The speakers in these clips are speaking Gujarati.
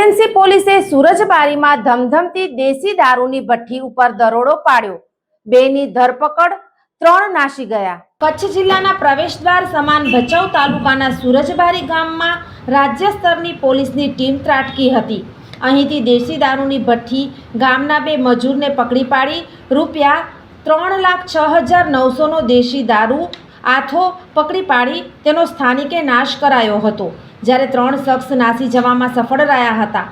એસએનસી પોલીસે સુરજબારીમાં ધમધમતી દેશી દારૂની ભઠ્ઠી ઉપર દરોડો પાડ્યો. બેની ધરપકડ ત્રણ નાસી ગયા. કચ્છ જિલ્લાના પ્રવેશદ્વાર સમાન ભચાઉ તાલુકાના સુરજબારી ગામમાં રાજ્ય સ્તરની પોલીસની ટીમ ત્રાટકી હતી. અહીંથી દેશી દારૂની ભઠ્ઠી ગામના બે મજૂરને પકડી પાડી. રૂપિયા ત્રણ લાખ છ હજાર નવસોનો દેશી દારૂ આથો પકડી પાડી. તેનો સ્થાનિકે નાશ કરાયો હતો. જ્યારે ત્રણ શખ્સ નાસી જવામાં સફળ રહ્યા હતા.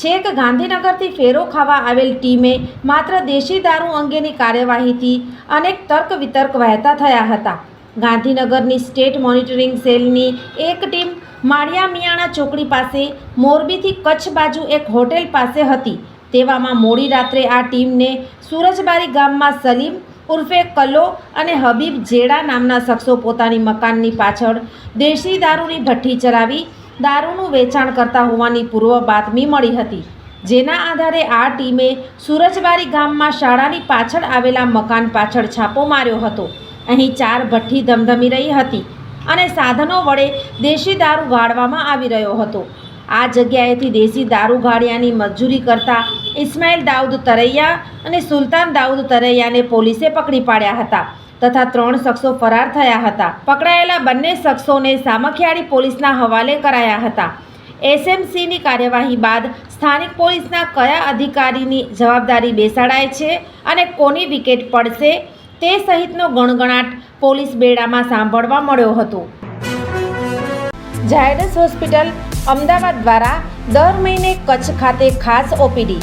છેક ગાંધીનગરથી ફેરો ખાવા આવેલ ટીમે માત્ર દેશી દારૂ અંગેની કાર્યવાહીથી અનેક તર્ક વિતર્ક વહેતા થયા હતા. ગાંધીનગરની સ્ટેટ મોનિટરિંગ સેલની એક ટીમ માળિયા મિયાણા ચોકડી પાસે મોરબીથી કચ્છ બાજુ એક હોટેલ પાસે હતી. તેવામાં મોડી રાત્રે આ ટીમને સુરજબારી ગામમાં સલીમ ઉર્ફે કલ્લો અને હબીબ જેડા નામના શખ્સો પોતાની મકાનની પાછળ દેશી દારૂની ભઠ્ઠી ચલાવી દારૂનું વેચાણ કરતા હોવાની પૂર્વ બાતમી મળી હતી, જેના આધારે આ ટીમે સુરજબારી ગામમાં શાળાની પાછળ આવેલા મકાન પાછળ છાપો માર્યો હતો. અહીં ચાર ભઠ્ઠી ધમધમી રહી હતી અને સાધનો વડે દેશી દારૂ ગાળવામાં આવી રહ્યો હતો. આ જગ્યાએથી દેશી દારૂ ગાળ્યાની મજૂરી કરતા ઇસ્માઇલ દાઉદ તરૈયા અને સુલતાન દાઉદ તરૈયાને પોલીસે પકડી પાડ્યા હતા તથા ત્રણ શખ્સો ફરાર થયા હતા. પકડાયેલા બંને શખ્સોને સામખિયાળી પોલીસના હવાલે કરાયા હતા. એસએમસીની કાર્યવાહી બાદ સ્થાનિક પોલીસના કયા અધિકારીની જવાબદારી બેસાડાય છે અને કોની વિકેટ પડશે તે સહિતનો ગણગણાટ પોલીસ બેડામાં સાંભળવા મળ્યો હતો. ઝાયડસ હોસ્પિટલ અમદાવાદ દ્વારા દર મહિને કચ્છ ખાતે ખાસ OPD